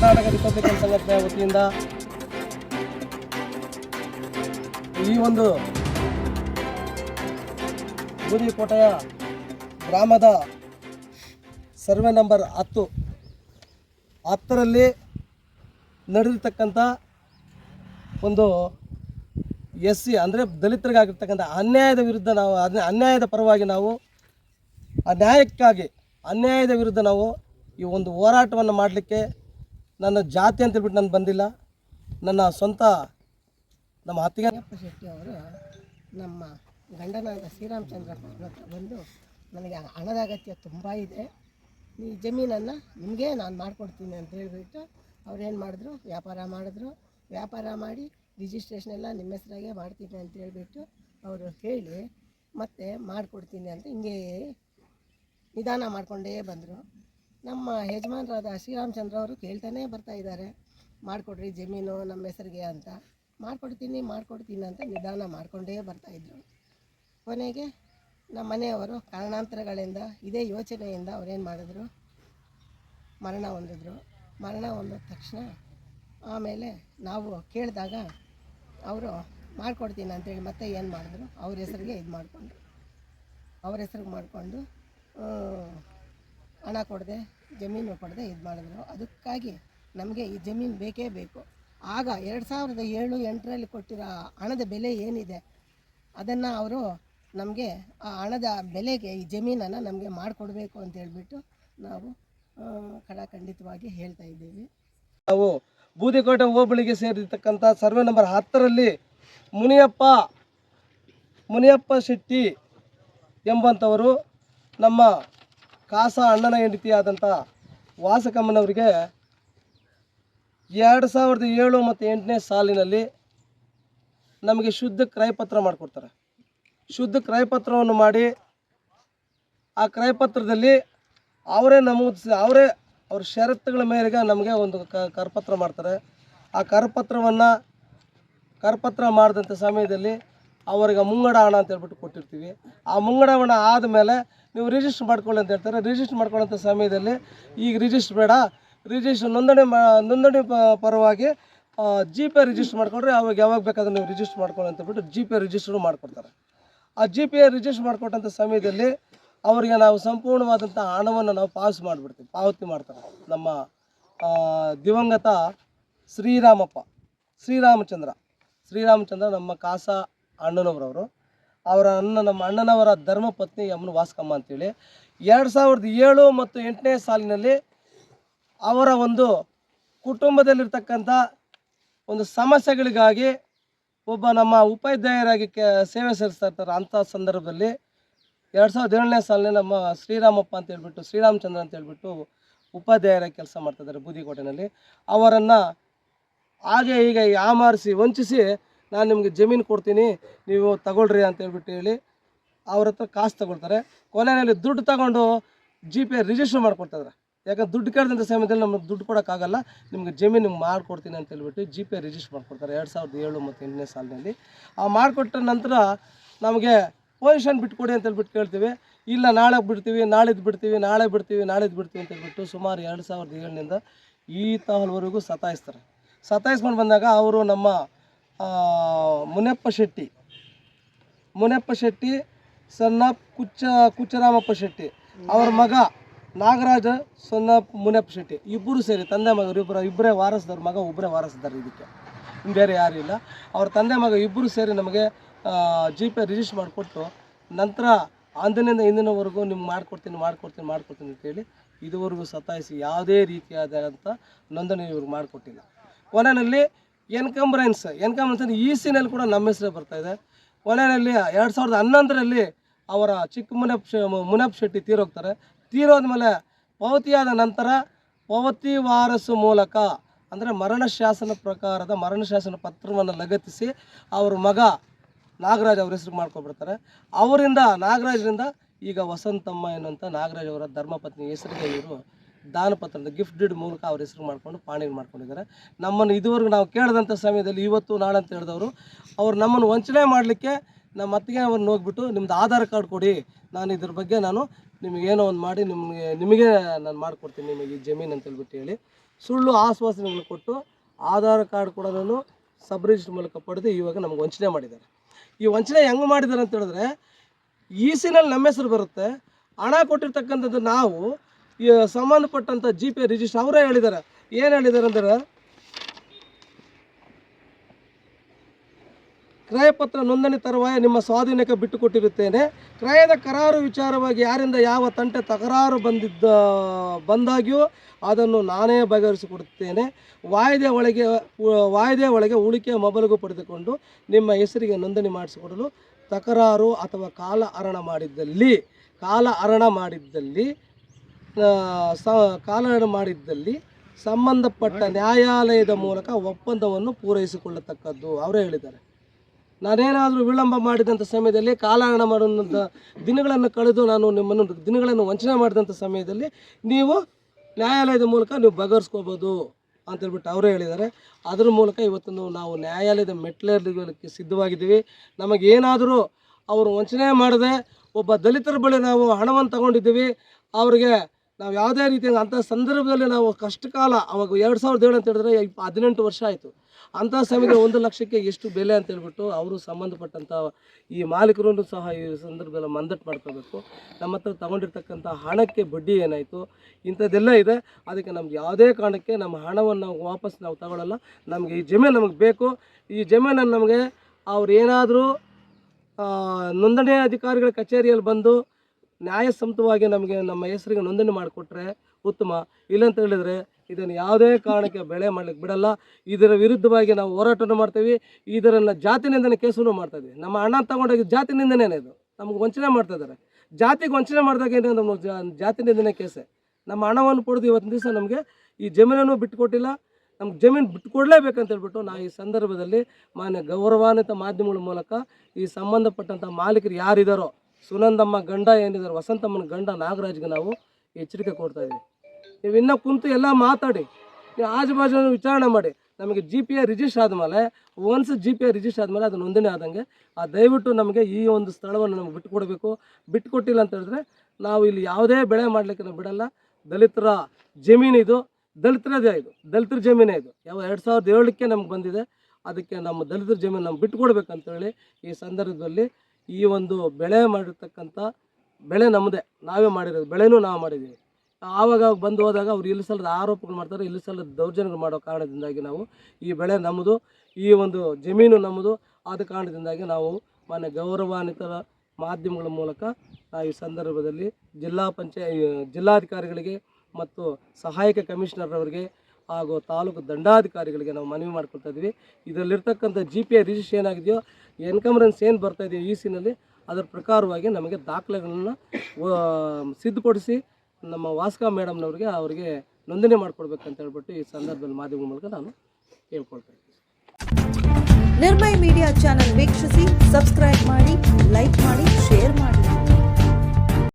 Karnataka Republican ಸಂಘಟನೆಯ ವತಿಯಿಂದ ಈ ಒಂದು ಬೂದಿಕೋಟೆಯ ಗ್ರಾಮದ ಸರ್ವೆ ನಂಬರ್ ಹತ್ತು, ಹತ್ತರಲ್ಲಿ ನಡೆದಿರ್ತಕ್ಕಂಥ ಒಂದು ಎಸ್ ಸಿ ಅಂದರೆ ದಲಿತರಿಗಾಗಿರ್ತಕ್ಕಂಥ ಅನ್ಯಾಯದ ವಿರುದ್ಧ ನಾವು ಅನ್ಯ- ಅನ್ಯಾಯದ ಪರವಾಗಿ ನಾವು ಆ ನ್ಯಾಯಕ್ಕಾಗಿ ಅನ್ಯಾಯದ ವಿರುದ್ಧ ನಾವು ಈ ಒಂದು ಹೋರಾಟವನ್ನು ಮಾಡಲಿಕ್ಕೆ ನನ್ನ ಜಾತಿ ಅಂತ ಹೇಳ್ಬಿಟ್ಟು ನಾನು ಬಂದಿಲ್ಲ. ನನ್ನ ಸ್ವಂತ ನಮ್ಮ ಅತ್ತಿಗೆ ಶೆಟ್ಟಿ ಅವರು ನಮ್ಮ ಗಂಡನಾದ ಶ್ರೀರಾಮಚಂದ್ರ ಬಂದು ನನಗೆ ಹಣದ ಅಗತ್ಯ ತುಂಬ ಇದೆ. ಈ ಜಮೀನನ್ನು ನಿಮಗೆ ನಾನು ಮಾಡಿಕೊಡ್ತೀನಿ ಅಂತ ಹೇಳಿಬಿಟ್ಟು ಅವ್ರೇನು ಮಾಡಿದ್ರು? ವ್ಯಾಪಾರ ಮಾಡಿದ್ರು. ವ್ಯಾಪಾರ ಮಾಡಿ ರಿಜಿಸ್ಟ್ರೇಷನ್ ಎಲ್ಲ ನಿಮ್ಮ ಹೆಸರಾಗೆ ಮಾಡ್ತೀನಿ ಅಂತ ಹೇಳಿಬಿಟ್ಟು ಅವರು ಹೇಳಿ ಮತ್ತೆ ಮಾಡಿಕೊಡ್ತೀನಿ ಅಂತ ಹಿಂಗೆ ನಿಧಾನ ಮಾಡಿಕೊಂಡೇ ಬಂದರು. ನಮ್ಮ ಯಜಮಾನರಾದ ಶ್ರೀರಾಮಚಂದ್ರ ಅವರು ಕೇಳ್ತಾನೇ ಬರ್ತಾ ಇದ್ದಾರೆ. ಮಾಡಿಕೊಡ್ರಿ ಜಮೀನು ನಮ್ಮ ಹೆಸರಿಗೆ ಅಂತ. ಮಾಡಿಕೊಡ್ತೀನಿ ಮಾಡಿಕೊಡ್ತೀನಿ ಅಂತ ನಿಧಾನ ಮಾಡಿಕೊಂಡೇ ಬರ್ತಾಯಿದ್ರು ಕೊನೆಗೆ ನಮ್ಮ ಮನೆಯವರು ಕಾರಣಾಂತರಗಳಿಂದ, ಇದೇ ಯೋಚನೆಯಿಂದ ಅವರೇನು ಮಾಡಿದ್ರು? ಮರಣ ಹೊಂದಿದ್ರು. ಮರಣ ಹೊಂದಿದ ತಕ್ಷಣ ಆಮೇಲೆ ನಾವು ಕೇಳಿದಾಗ ಅವರು ಮಾಡಿಕೊಡ್ತೀನಿ ಅಂತೇಳಿ ಮತ್ತೆ ಏನು ಮಾಡಿದ್ರು? ಅವ್ರ ಹೆಸರಿಗೆ ಇದು ಮಾಡಿಕೊಂಡ್ರು. ಅವ್ರ ಹೆಸ್ರಿಗೆ ಮಾಡಿಕೊಂಡು ಹಣ ಕೊಡದೆ. ಜಮೀನು ಕೊಡದೆ ಇದು ಮಾಡಿದ್ರು. ಅದಕ್ಕಾಗಿ ನಮಗೆ ಈ ಜಮೀನು ಬೇಕೇ ಬೇಕು. ಆಗ ಎರಡು ಸಾವಿರದ ಏಳು, ಎಂಟರಲ್ಲಿ ಕೊಟ್ಟಿರೋ ಹಣದ ಬೆಲೆ ಏನಿದೆ, ಅದನ್ನು ಅವರು ನಮಗೆ ಆ ಹಣದ ಬೆಲೆಗೆ ಈ ಜಮೀನನ್ನು ನಮಗೆ ಮಾಡಿಕೊಡ್ಬೇಕು ಅಂತ ಹೇಳಿಬಿಟ್ಟು ನಾವು ಖಡಾಖಂಡಿತವಾಗಿ ಹೇಳ್ತಾ ಇದ್ದೀವಿ. ನಾವು ಬೂದಿಕೋಟೆ ಹೋಬಳಿಗೆ ಸೇರಿರ್ತಕ್ಕಂಥ ಸರ್ವೆ ನಂಬರ್ ಹತ್ತರಲ್ಲಿ ಮುನಿಯಪ್ಪ ಮುನಿಯಪ್ಪ ಶೆಟ್ಟಿ ಎಂಬಂಥವರು ನಮ್ಮ ಕಾಸ ಅಣ್ಣನ ಹೆಂಡತಿಯಾದಂಥ ವಾಸಕಮ್ಮನವರಿಗೆ ಎರಡು ಸಾವಿರದ ಏಳು ಮತ್ತು ಎಂಟನೇ ಸಾಲಿನಲ್ಲಿ ನಮಗೆ ಶುದ್ಧ ಕ್ರಯಪತ್ರ ಮಾಡಿಕೊಡ್ತಾರೆ. ಶುದ್ಧ ಕ್ರಯಪತ್ರವನ್ನು ಮಾಡಿ ಆ ಕ್ರಯಪತ್ರದಲ್ಲಿ ಅವರೇ ನಮೂದಿಸಿ, ಅವರೇ ಅವ್ರ ಷರತ್ತುಗಳ ಮೇರೆಗೆ ನಮಗೆ ಒಂದು ಕರಪತ್ರ ಮಾಡ್ತಾರೆ. ಆ ಕರಪತ್ರವನ್ನು, ಕರಪತ್ರ ಮಾಡಿದಂಥ ಸಮಯದಲ್ಲಿ ಅವರಿಗೆ ಮುಂಗಡ ಹಣ ಅಂತ ಹೇಳ್ಬಿಟ್ಟು ಕೊಟ್ಟಿರ್ತೀವಿ. ಆ ಮುಂಗಡ ಹಣ ಆದಮೇಲೆ ನೀವು ರಿಜಿಸ್ಟರ್ ಮಾಡ್ಕೊಳ್ಳಿ ಅಂತ ಹೇಳ್ತಾರೆ. ರಿಜಿಸ್ಟರ್ ಮಾಡ್ಕೊಳ್ಳೋಂಥ ಸಮಯದಲ್ಲಿ ಈಗ ರಿಜಿಸ್ಟ್ರ್ ಬೇಡ. ರಿಜಿಸ್ಟ್ರ್ ನೋಂದಣಿ ಮಾ, ನೋಂದಣಿ ಪರವಾಗಿ ಜಿ ಪೇ ರಿಜಿಸ್ಟರ್ ಮಾಡ್ಕೊಂಡ್ರೆ ಅವಾಗ ಯಾವಾಗ ಬೇಕಾದ್ರೆ ನೀವು ರಿಜಿಸ್ಟರ್ ಮಾಡ್ಕೊಳ್ಳಿ ಅಂತ ಹೇಳ್ಬಿಟ್ಟು ಜಿ ಪೇ ರಿಜಿಸ್ಟ್ರು ಮಾಡ್ಕೊಡ್ತಾರೆ. ಆ ಜಿ ಪಿ ರಿಜಿಸ್ಟರ್ ಮಾಡಿಕೊಟ್ಟಂಥ ಸಮಯದಲ್ಲಿ ಅವರಿಗೆ ನಾವು ಸಂಪೂರ್ಣವಾದಂಥ ಹಣವನ್ನು ನಾವು ಪಾಸ್ ಮಾಡಿಬಿಡ್ತೀವಿ. ಪಾವತಿ ಮಾಡ್ತಾರೆ. ನಮ್ಮ ದಿವಂಗತ ಶ್ರೀರಾಮಪ್ಪ, ಶ್ರೀರಾಮಚಂದ್ರ. ಶ್ರೀರಾಮಚಂದ್ರ ನಮ್ಮ ಕಾಸ ಅಣ್ಣನವರವರು. ಅವರ ಅಣ್ಣ ನಮ್ಮ ಅಣ್ಣನವರ ಧರ್ಮಪತ್ನಿ ಯಮನ ವಾಸ್ಕಮ್ಮ ಅಂತೇಳಿ. ಎರಡು ಸಾವಿರದ ಏಳು ಮತ್ತು ಎಂಟನೇ ಸಾಲಿನಲ್ಲಿ ಅವರ ಒಂದು ಕುಟುಂಬದಲ್ಲಿರ್ತಕ್ಕಂಥ ಒಂದು ಸಮಸ್ಯೆಗಳಿಗಾಗಿ ಒಬ್ಬ ನಮ್ಮ ಉಪಾಧ್ಯಾಯರಾಗಿ ಕೆ, ಸೇವೆ ಸಲ್ಲಿಸ್ತಾ ಇರ್ತಾರೆ ಅಂಥ ಸಂದರ್ಭದಲ್ಲಿ ಎರಡು ಸಾವಿರದ ಏಳನೇ ಸಾಲಿನ ನಮ್ಮ ಶ್ರೀರಾಮಪ್ಪ ಅಂತ ಹೇಳ್ಬಿಟ್ಟು, ಶ್ರೀರಾಮಚಂದ್ರ ಅಂತ ಹೇಳ್ಬಿಟ್ಟು ಉಪಾಧ್ಯಾಯರಾಗಿ ಕೆಲಸ ಮಾಡ್ತಿದ್ದಾರೆ ಬೂದಿಕೋಟೆನಲ್ಲಿ. ಅವರನ್ನು ಹಾಗೆ ಈಗ ಯಾಮಾರಿಸಿ ವಂಚಿಸಿ ನಾನು ನಿಮಗೆ ಜಮೀನು ಕೊಡ್ತೀನಿ, ನೀವು ತಗೊಳ್ರಿ ಅಂತ ಹೇಳ್ಬಿಟ್ಟು ಹೇಳಿ ಅವ್ರ ಹತ್ರ ಕಾಸು ತಗೊಳ್ತಾರೆ. ಕೊನೆಯಲ್ಲಿ ದುಡ್ಡು ತಗೊಂಡು ಜಿ ಪೇ ರಿಜಿಸ್ಟರ್ ಮಾಡ್ಕೊಡ್ತಾರೆ ಯಾಕಂದ್ರೆ ದುಡ್ಡು ಕೇಳಿದಂಥ ಸಮಯದಲ್ಲಿ ನಮಗೆ ದುಡ್ಡು ಕೊಡೋಕ್ಕಾಗಲ್ಲ ನಿಮಗೆ ಜಮೀನು ನಿಮ್ಗೆ ಮಾಡಿಕೊಡ್ತೀನಿ ಅಂತ ಹೇಳ್ಬಿಟ್ಟು ಜಿ ಪೇ ರಿಜಿಸ್ಟರ್ ಮಾಡ್ಕೊಡ್ತಾರೆ ಎರಡು ಸಾವಿರದ ಏಳು ಮತ್ತು ಎಂಟನೇ ಸಾಲಿನಲ್ಲಿ. ಆ ಮಾಡಿಕೊಟ್ಟ ನಂತರ ನಮಗೆ ಪೊಸಿಷನ್ ಬಿಟ್ಕೊಡಿ ಅಂತ ಹೇಳ್ಬಿಟ್ಟು ಕೇಳ್ತೀವಿ. ಇಲ್ಲ, ನಾಳೆ ಬಿಡ್ತೀವಿ ನಾಳಿದ್ದು ಬಿಡ್ತೀವಿ, ನಾಳೆ ಬಿಡ್ತೀವಿ ನಾಳೆದು ಬಿಡ್ತೀವಿ ಅಂತ ಹೇಳ್ಬಿಟ್ಟು ಸುಮಾರು ಎರಡು ಸಾವಿರದ ಏಳರಿಂದ ಈ ತಹಲ್ವರೆಗೂ ಸತಾಯಿಸ್ತಾರೆ. ಸತಾಯಿಸ್ಕೊಂಡು ಬಂದಾಗ ಅವರು ನಮ್ಮ ಮುನಿಯಪ್ಪ ಶೆಟ್ಟಿ. ಮುನಿಯಪ್ಪ ಶೆಟ್ಟಿ ಸಣ್ಣ ಕುಚ್ಚ, ಕುಚ್ಚರಾಮಪ್ಪ ಶೆಟ್ಟಿ. ಅವ್ರ ಮಗ ನಾಗರಾಜ ಸಣ್ಣ ಮುನಿಯಪ್ಪ ಶೆಟ್ಟಿ. ಇಬ್ಬರು ಸೇರಿ ತಂದೆ ಮಗ ಇಬ್ಬರು ಇಬ್ಬರೇ ವಾರಸ್ದವ್ರ, ಮಗ ಒಬ್ಬರೇ ವಾರಸ್ದಾರ ಇದಕ್ಕೆ. ಬೇರೆ ಯಾರೂ ಇಲ್ಲ. ಅವ್ರ ತಂದೆ ಮಗ ಇಬ್ಬರು ಸೇರಿ ನಮಗೆ ಜಿ ಪೇ ರಿಜಿಸ್ಟರ್ ಮಾಡಿಕೊಟ್ಟು ನಂತರ ಅಂದಿನಿಂದ ಇಂದಿನವರೆಗೂ ನಿಮ್ಗೆ ಮಾಡ್ಕೊಡ್ತೀನಿ ಮಾಡ್ಕೊಡ್ತೀನಿ ಮಾಡ್ಕೊಡ್ತೀನಿ ಅಂತೇಳಿ ಇದುವರೆಗೂ ಸತಾಯಿಸಿ ಯಾವುದೇ ರೀತಿಯಾದಂಥ ನೋಂದಣಿ ಇವ್ರಿಗೆ ಮಾಡಿಕೊಟ್ಟಿಲ್ಲ. ಕೊನೆಯಲ್ಲಿ ಎನ್ಕಂಬ್ರೆನ್ಸ್. ಎನ್ಕಂಬ್ರೆನ್ಸ್ ಅಂದರೆ ಈ ಸಿನಲ್ಲಿ ಕೂಡ ನಮ್ಮ ಹೆಸರೇ ಬರ್ತಾ ಇದೆ. ಕೊನೆಯಲ್ಲಿ ಎರಡು ಸಾವಿರದ ಹನ್ನೊಂದರಲ್ಲಿ ಅವರ ಚಿಕ್ಕ ಮುನಪ್ ಮುನಪ್ ಶೆಟ್ಟಿ ತೀರೋಗ್ತಾರೆ. ತೀರೋದ್ಮೇಲೆ ಪಾವತಿಯಾದ ನಂತರ ಪಾವತಿ ವಾರಸು ಮೂಲಕ, ಅಂದರೆ ಮರಣ ಶಾಸನ ಪ್ರಕಾರದ ಮರಣ ಶಾಸನ ಪತ್ರವನ್ನು ಲಗತ್ತಿಸಿ ಅವರ ಮಗ ನಾಗರಾಜ್ ಅವ್ರ ಹೆಸರು ಮಾಡ್ಕೊಬಿಡ್ತಾರೆ. ಅವರಿಂದ ನಾಗರಾಜರಿಂದ ಈಗ ವಸಂತಮ್ಮ ಎನ್ನುವಂಥ ನಾಗರಾಜ್ ಅವರ ಧರ್ಮಪತ್ನಿ ಹೆಸರಿಗೆ ಇವರು. ದಾನಪತ್ರದ ಗಿಫ್ಟ್ ಡೀಡ್ ಮೂಲಕ ಅವ್ರ ಹೆಸರು ಮಾಡ್ಕೊಂಡು ಪಾಣಿನ ಮಾಡ್ಕೊಂಡಿದ್ದಾರೆ. ನಮ್ಮನ್ನು ಇದುವರೆಗೂ ನಾವು ಕೇಳಿದಂಥ ಸಮಯದಲ್ಲಿ ಇವತ್ತು ನಾಳೆ ಅಂತ ಹೇಳಿದವರು, ಅವ್ರು ನಮ್ಮನ್ನು ವಂಚನೆ ಮಾಡಲಿಕ್ಕೆ ನಮ್ಮ ಅತ್ತಿಗೆ ಅವ್ರನ್ನ ಹೋಗ್ಬಿಟ್ಟು ನಿಮ್ಮದು ಆಧಾರ್ ಕಾರ್ಡ್ ಕೊಡಿ, ನಾನು ಇದ್ರ ಬಗ್ಗೆ ನಾನು ನಿಮಗೇನೋ ಒಂದು ಮಾಡಿ ನಿಮಗೆ ನಿಮಗೆ ನಾನು ಮಾಡಿಕೊಡ್ತೀನಿ ನಿಮಗೆ ಈ ಜಮೀನು ಅಂತ ಹೇಳ್ಬಿಟ್ಟು ಹೇಳಿ ಸುಳ್ಳು ಆಶ್ವಾಸನೆಗಳು ಕೊಟ್ಟು ಆಧಾರ್ ಕಾರ್ಡ್ ಕೂಡ ಸಬ್ ರಿಜಿಸ್ಟರ್ ಮೂಲಕ ಪಡೆದು ಇವಾಗ ನಮ್ಗೆ ವಂಚನೆ ಮಾಡಿದ್ದಾರೆ. ಈ ವಂಚನೆ ಹೆಂಗೆ ಮಾಡಿದ್ದಾರೆ ಅಂತ ಹೇಳಿದ್ರೆ ಈ ಸಿನಲ್ಲಿ ನಮ್ಮ ಹೆಸರು ಬರುತ್ತೆ. ಹಣ ಕೊಟ್ಟಿರ್ತಕ್ಕಂಥದ್ದು ನಾವು ಸಂಬಂಧಪಟ್ಟಂಥ ಜಿ ಪಿ ರಿಜಿಸ್ಟರ್ ಅವರೇ ಹೇಳಿದ್ದಾರೆ ಏನು ಹೇಳಿದ್ದಾರೆ ಅಂದ್ರೆ, ಕ್ರಯಪತ್ರ ನೋಂದಣಿ ತರುವಾಯ ನಿಮ್ಮ ಸ್ವಾಧೀನಕ್ಕೆ ಬಿಟ್ಟುಕೊಟ್ಟಿರುತ್ತೇನೆ. ಕ್ರಯದ ಕರಾರು ವಿಚಾರವಾಗಿ ಯಾರಿಂದ ಯಾವ ತಂಟೆ ತಕರಾರು ಬಂದಿದ್ದ, ಬಂದಾಗ್ಯೂ ಅದನ್ನು ನಾನೇ ಬಗೆಹರಿಸಿಕೊಡುತ್ತೇನೆ. ವಾಯ್ದೆ ಒಳಗೆ ವಾಯ್ದೆ ಒಳಗೆ ಉಳಿಕೆ ಮೊಬೈಲ್ಗೂ ಪಡೆದುಕೊಂಡು ನಿಮ್ಮ ಹೆಸರಿಗೆ ನೋಂದಣಿ ಮಾಡಿಸಿಕೊಡಲು ತಕರಾರು ಅಥವಾ ಕಾಲ ಹರಣ ಮಾಡಿದ್ದಲ್ಲಿ ಕಾಲ ಹರಣ ಮಾಡಿದ್ದಲ್ಲಿ ಕಾಲಹರಣ ಮಾಡಿದ್ದಲ್ಲಿ ಸಂಬಂಧಪಟ್ಟ ನ್ಯಾಯಾಲಯದ ಮೂಲಕ ಒಪ್ಪಂದವನ್ನು ಪೂರೈಸಿಕೊಳ್ಳತಕ್ಕದ್ದು ಅವರೇ ಹೇಳಿದ್ದಾರೆ. ನಾನೇನಾದರೂ ವಿಳಂಬ ಮಾಡಿದಂಥ ಸಮಯದಲ್ಲಿ ಕಾಲಹರಣ ಮಾಡುವಂಥ ದಿನಗಳನ್ನು ಕಳೆದು ನಾನು ನಿಮ್ಮನ್ನು ದಿನಗಳನ್ನು ವಂಚನೆ ಮಾಡಿದಂಥ ಸಮಯದಲ್ಲಿ ನೀವು ನ್ಯಾಯಾಲಯದ ಮೂಲಕ ನೀವು ಬಗೆಹರಿಸ್ಕೋಬೋದು ಅಂತೇಳ್ಬಿಟ್ಟು ಅವರೇ ಹೇಳಿದ್ದಾರೆ. ಅದರ ಮೂಲಕ ಇವತ್ತು ನಾವು ನ್ಯಾಯಾಲಯದ ಮೆಟ್ಲೇರಲಿಕ್ಕೆ ಸಿದ್ಧವಾಗಿದ್ದೀವಿ. ನಮಗೇನಾದರೂ ಅವರು ವಂಚನೆ ಮಾಡದೆ ಒಬ್ಬ ದಲಿತರ ಬಳಿ ನಾವು ಹಣವನ್ನು ತಗೊಂಡಿದ್ದೀವಿ, ಅವರಿಗೆ ನಾವು ಯಾವುದೇ ರೀತಿಯ ಅಂಥ ಸಂದರ್ಭದಲ್ಲಿ ನಾವು ಕಷ್ಟಕಾಲ, ಅವಾಗ ಎರಡು ಸಾವಿರದ ಏಳು ಅಂತ ಹೇಳಿದ್ರೆ ಹದಿನೆಂಟು ವರ್ಷ ಆಯಿತು. ಅಂಥ ಸಮಯದಲ್ಲಿ ಒಂದು ಲಕ್ಷಕ್ಕೆ ಎಷ್ಟು ಬೆಲೆ ಅಂತ ಹೇಳ್ಬಿಟ್ಟು ಅವರು ಸಂಬಂಧಪಟ್ಟಂಥ ಈ ಮಾಲೀಕರನ್ನು ಸಹ ಈ ಸಂದರ್ಭದಲ್ಲಿ ಮಂದಟ್ಟು ಮಾಡ್ಕೋಬೇಕು ನಮ್ಮ ಹತ್ರ ತಗೊಂಡಿರ್ತಕ್ಕಂಥ ಹಣಕ್ಕೆ ಬಡ್ಡಿ ಏನಾಯಿತು, ಇಂಥದ್ದೆಲ್ಲ ಇದೆ. ಅದಕ್ಕೆ ನಮ್ಗೆ ಯಾವುದೇ ಕಾರಣಕ್ಕೆ ನಮ್ಮ ಹಣವನ್ನು ವಾಪಸ್ ನಾವು ತಗೊಳ್ಳಲ್ಲ ನಮಗೆ ಈ ಜಮೆ ನಮಗೆ ಬೇಕು. ಈ ಜಮೀನನ್ನು ನಮಗೆ ಅವ್ರು ಏನಾದರೂ ನೋಂದಣಿ ಅಧಿಕಾರಿಗಳ ಕಚೇರಿಯಲ್ಲಿ ಬಂದು ನ್ಯಾಯಸಮ್ಮತವಾಗಿ ನಮಗೆ ನಮ್ಮ ಹೆಸರಿಗೆ ನೋಂದಣಿ ಮಾಡಿಕೊಟ್ರೆ ಉತ್ತಮ. ಇಲ್ಲಂತ ಹೇಳಿದರೆ ಇದನ್ನು ಯಾವುದೇ ಕಾರಣಕ್ಕೆ ಬೆಳೆ ಮಾಡ್ಲಿಕ್ಕೆ ಬಿಡಲ್ಲ. ಇದರ ವಿರುದ್ಧವಾಗಿ ನಾವು ಹೋರಾಟವನ್ನು ಮಾಡ್ತೀವಿ. ಇದರನ್ನು ಜಾತಿನಿಂದನೆ ಕೇಸನ್ನು ಮಾಡ್ತಾ ಇದ್ವಿ ನಮ್ಮ ಹಣ ತಗೊಂಡೋಗಿ ಜಾತಿ ನಿಂದನೆ ಇದು. ನಮ್ಗೆ ವಂಚನೆ ಮಾಡ್ತಾ ಇದ್ದಾರೆ. ಜಾತಿಗೆ ವಂಚನೆ ಮಾಡಿದಾಗ ಏನು ನಮ್ಮ ಜಾತಿನಿಂದನೇ ಜಾತಿ ನಿಂದನೆ ಕೇಸೆ. ನಮ್ಮ ಹಣವನ್ನು ಪಡೆದು ಇವತ್ತಿನ ದಿವಸ ನಮಗೆ ಈ ಜಮೀನನ್ನು ಬಿಟ್ಟುಕೊಟ್ಟಿಲ್ಲ. ನಮ್ಗೆ ಜಮೀನು ಬಿಟ್ಟುಕೊಡ್ಲೇಬೇಕಂತ ಹೇಳ್ಬಿಟ್ಟು ನಾ ಈ ಸಂದರ್ಭದಲ್ಲಿ ಮಾನ್ಯ ಗೌರವಾನ್ವಿತ ಮಾಧ್ಯಮಗಳ ಮೂಲಕ ಈ ಸಂಬಂಧಪಟ್ಟಂಥ ಮಾಲೀಕರು ಯಾರಿದ್ದಾರೋ ಸುನಂದಮ್ಮ ಗಂಡ ಏನಿದ್ದಾರೆ? ವಸಂತಮ್ಮನ ಗಂಡ ನಾಗರಾಜ್ಗೆ ನಾವು ಎಚ್ಚರಿಕೆ ಕೊಡ್ತಾ ಇದ್ದೀವಿ. ನೀವು ಇನ್ನೂ ಕುಂತು ಎಲ್ಲ ಮಾತಾಡಿ, ನೀವು ಆಜು ಬಾಜು ವಿಚಾರಣೆ ಮಾಡಿ. ನಮಗೆ ಜಿ ಪಿ ಎ ರಿಜಿಸ್ಟರ್ ಆದಮೇಲೆ once G P I register ಆದಮೇಲೆ ಅದು ನೋಂದಣಿ ಆದಂಗೆ, ಆ ದಯವಿಟ್ಟು ನಮಗೆ ಈ ಒಂದು ಸ್ಥಳವನ್ನು ನಮ್ಗೆ ಬಿಟ್ಟುಕೊಡ್ಬೇಕು. ಬಿಟ್ಟುಕೊಟ್ಟಿಲ್ಲ ಅಂತ ಹೇಳಿದ್ರೆ, ನಾವು ಇಲ್ಲಿ ಯಾವುದೇ ಬೆಳೆ ಮಾಡಲಿಕ್ಕೆ ನಾವು ಬಿಡಲ್ಲ. ದಲಿತರ ಜಮೀನಿದು ದಲಿತರದೇ ಇದು. ದಲಿತರ ಜಮೀನೇ ಇದು. ಯಾವ ಎರಡು ಸಾವಿರದ ಏಳಕ್ಕೆ ನಮ್ಗೆ ಬಂದಿದೆ. ಅದಕ್ಕೆ ನಮ್ಮ ದಲಿತರ ಜಮೀನು ನಮ್ಗೆ ಬಿಟ್ಟುಕೊಡ್ಬೇಕಂತೇಳಿ ಈ ಸಂದರ್ಭದಲ್ಲಿ ಈ ಒಂದು ಬೆಳೆ ಮಾಡಿರ್ತಕ್ಕಂಥ ಬೆಳೆ ನಮ್ಮದೇ ನಾವೇ ಮಾಡಿರೋದು, ಬೆಳೆನೂ ನಾವು ಮಾಡಿದ್ದೀವಿ. ಆವಾಗ ಬಂದು ಹೋದಾಗ ಅವ್ರು ಇಲ್ಲಿ ಸಲ್ಲದ ಆರೋಪಗಳು ಮಾಡ್ತಾರೆ ಇಲ್ಲಿ ಸಲ್ಲದ ದೌರ್ಜನ್ಯಗಳು ಮಾಡೋ ಕಾರಣದಿಂದಾಗಿ ನಾವು ಈ ಬೆಳೆ ನಮ್ಮದು ಈ ಒಂದು ಜಮೀನು ನಮ್ಮದು ಆದ ಕಾರಣದಿಂದಾಗಿ ನಾವು ಮಾನ್ಯ ಗೌರವಾನ್ವಿತ ಮಾಧ್ಯಮಗಳ ಮೂಲಕ ಈ ಸಂದರ್ಭದಲ್ಲಿ ಜಿಲ್ಲಾ ಪಂಚಾಯ ಜಿಲ್ಲಾಧಿಕಾರಿಗಳಿಗೆ ಮತ್ತು ಸಹಾಯಕ ಕಮಿಷನರ್ ಅವರಿಗೆ ಹಾಗೂ ತಾಲೂಕು ದಂಡಾಧಿಕಾರಿಗಳಿಗೆ ನಾವು ಮನವಿ ಮಾಡ್ಕೊಳ್ತಾ ಇದ್ವಿ ಇದರಲ್ಲಿರ್ತಕ್ಕಂಥ ಜಿ ಪಿ ಐ ರಿಜಿಸ್ಟ್ರ್ ಏನಾಗಿದೆಯೋ ಎನ್ಕಮರೆನ್ಸ್ ಏನು ಬರ್ತಾ ಇದೆಯೋ ಈ ಸಿನಲ್ಲಿ ಅದರ ಪ್ರಕಾರವಾಗಿ ನಮಗೆ ದಾಖಲೆಗಳನ್ನು ಸಿದ್ಧಪಡಿಸಿ ನಮ್ಮ ವಾಸ್ಕ ಮೇಡಮ್ನವ್ರಿಗೆ ಅವರಿಗೆ ನೋಂದಣಿ ಮಾಡಿಕೊಡ್ಬೇಕಂತ ಹೇಳ್ಬಿಟ್ಟು ಈ ಸಂದರ್ಭದಲ್ಲಿ ಮಾಧ್ಯಮದ ಮೂಲಕ ನಾನು ನಿರ್ಮಯ ನಿರ್ಮಯ್ ಮೀಡಿಯಾ ಚಾನೆಲ್ ವೀಕ್ಷಿಸಿ ಸಬ್ಸ್ಕ್ರೈಬ್ ಮಾಡಿ ಲೈಕ್ ಮಾಡಿ ಶೇರ್ ಮಾಡಿ.